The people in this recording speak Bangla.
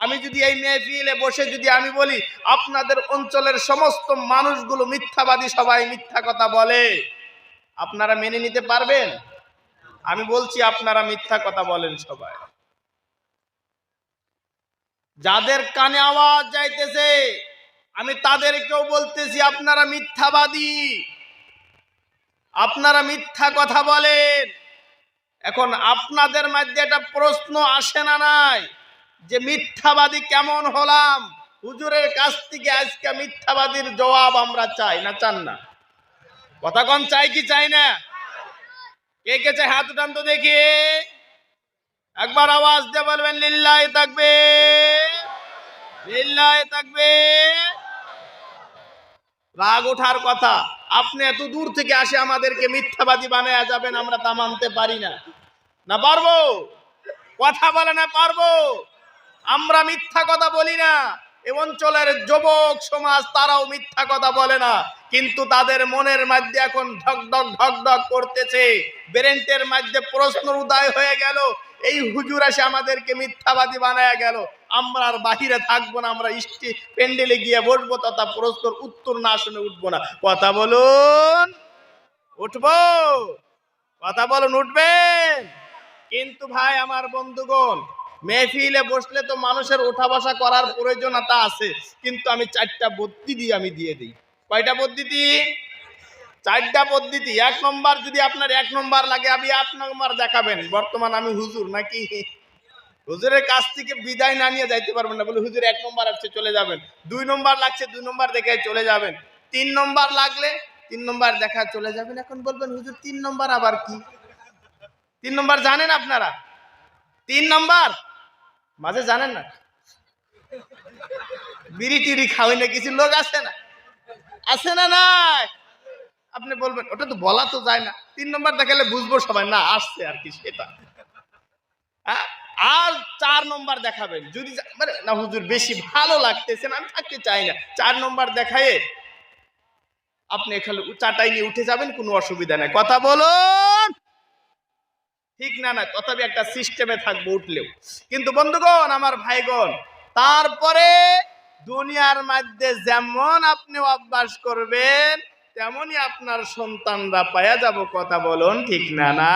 আমি যদি এই মেহফিলে বসে যদি আমি বলি, আপনাদের অঞ্চলের সমস্ত মানুষগুলো মিথ্যাবাদী, সবাই মিথ্যা কথা বলে। আপনারা মেনে নিতে পারবেন? আমি বলছি, আপনারা মিথ্যা কথা বলেন সবাই। যাদের কানে আওয়াজ যাইতেছে, আমি তাদেরকেও বলতেছি, আপনারা মিথ্যাবাদী। আপনারা মিথ্যা কথা বলেন। এখন আপনাদের মধ্যে একটা প্রশ্ন আসে না নাই? যে মিথ্যাবাদী কেমন হলাম? হুজুরের কাছ থেকে আজকে মিথ্যাবাদীর জবাব আমরা চাই না চান না? কথা কম চাই কি চাই না? কে কে চাই হাত উঠান তো দেখি। একবার আওয়াজ দিয়ে বলবেন লিল্লায় থাকবে লিল্লায় থাকবে রাগ ওঠার কথা, আপনি এত দূর থেকে আসে আমাদেরকে মিথ্যাবাদী বানায় যাবেন, আমরা তা মানতে পারি না। না পারব? কথা বলে না পারব? আমরা মিথ্যা কথা বলি না। এ অঞ্চলের যুবক সমাজ তারাও মিথ্যা কথা বলে না। কিন্তু তাদের মনের মধ্যে এখন ঢকঢক ঢকঢক করতেছে। বেরেন্টের মধ্যে প্রশ্ন উদয় হয়ে গেল। এই হুজুর এসে আমাদেরকে মিথ্যাবাদী বানায় গেল। আমরা আর বাহিরে থাকব না, আমরা ইষ্টি প্যান্ডেলে গিয়ে বসবো, তথা প্রশ্নের উত্তর না শুনে উঠবো না। কথা বলুন, উঠবো। কথা বলুন, উঠবেন। কিন্তু ভাই, আমার বন্ধুগণ মেহফিলে বসলে তো মানুষের ওঠা বসা করার প্রয়োজনতা আছে, কিন্তু আমি চারটা পদ্ধতি আমি দিয়ে দিই। কয়টা পদ্ধতি চারটা পদ্ধতি এক নম্বর যদি আপনার এক নম্বর লাগে আমি আট নম্বর দেখাবেন। বর্তমান আমি হুজুর নাকি? হুজুরের কাছ থেকে বিদায় না নিয়ে যাইতে পারবেন না। বলে হুজুর, এক নম্বর আসছে, চলে যাবেন। দুই নম্বর লাগছে, দুই নম্বর দেখে চলে যাবেন। তিন নম্বর লাগলে, তিন নম্বর দেখা চলে যাবেন। এখন বলবেন, হুজুর, তিন নম্বর আবার কি? তিন নম্বর জানেন আপনারা? তিন নম্বর? মাঝে জানেন না? বিড়ি টিড়ি খাওয়াই না, কিছু লোক আছে না? আছে না নাই? আপনি বলবেন, ওটা তো বলা তো যায় না। তিন নম্বর দেখালে বুঝব সবাই, না, আসছে আর কি সেটা। হ্যাঁ? আর চার নম্বর দেখাবেন। যদি মানে না, হুজুর, বেশি ভালো লাগতেছে না, আমি থাকতে চাই না। চার নম্বর দেখায়ে আপনি এখানে চাটাই নিয়ে উঠে যাবেন, কোনো অসুবিধা নাই। কথা বলুন! ঠিক না না, তথাপি একটা সিস্টেমে থাকব উঠলেও। কিন্তু বন্ধুগণ, আমার ভাইগণ, তারপরে দুনিয়ার মধ্যে যেমন আপনি অভ্যাস করবেন, তেমনই আপনার সন্তানরা পায়া যাব, কথা বলুন, ঠিক না না